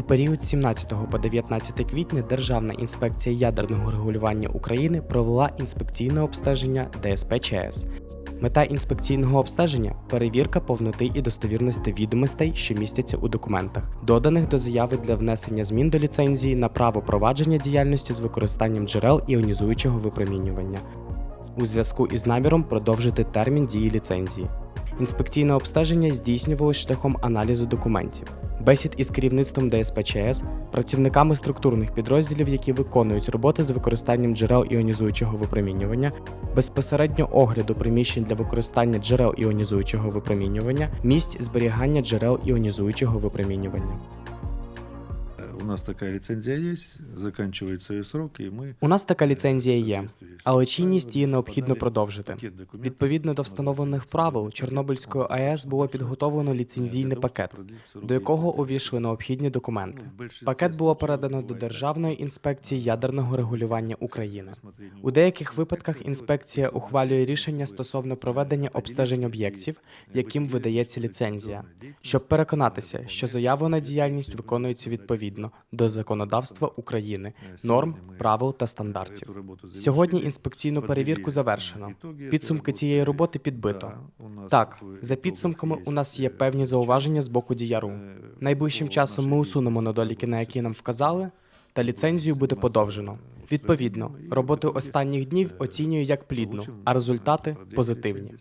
У період 17 по 19 квітня Державна інспекція ядерного регулювання України провела інспекційне обстеження ДСП ЧАЕС. Мета інспекційного обстеження перевірка повноти і достовірності відомостей, що містяться у документах, доданих до заяви для внесення змін до ліцензії на право провадження діяльності з використанням джерел іонізуючого випромінювання у зв'язку із наміром продовжити термін дії ліцензії. Інспекційне обстеження здійснювалось шляхом аналізу документів, бесід із керівництвом ДСП ЧС, працівниками структурних підрозділів, які виконують роботи з використанням джерел іонізуючого випромінювання, безпосередньо огляду приміщень для використання джерел іонізуючого випромінювання, місць зберігання джерел іонізуючого випромінювання. У нас такая лицензия есть, заканчивается ее срок, и мы... У нас така ліцензія є, але чинність її необхідно продовжити. Відповідно до встановлених правил Чорнобильської АЕС було підготовлено ліцензійний пакет, до якого увійшли необхідні документи. Пакет було передано до Державної інспекції ядерного регулювання України. У деяких випадках інспекція ухвалює рішення стосовно проведення обстежень об'єктів, яким видається ліцензія, щоб переконатися, що заявлена діяльність виконується відповідно до законодавства України, норм, правил та стандартів. Сьогодні інспекційну перевірку завершено. Підсумки цієї роботи підбито. Так, за підсумками у нас є певні зауваження з боку діяру. Найближчим часом ми усунемо недоліки, на які нам вказали, та ліцензію буде подовжено. Відповідно, роботу останніх днів оцінюю як плідну, а результати позитивні.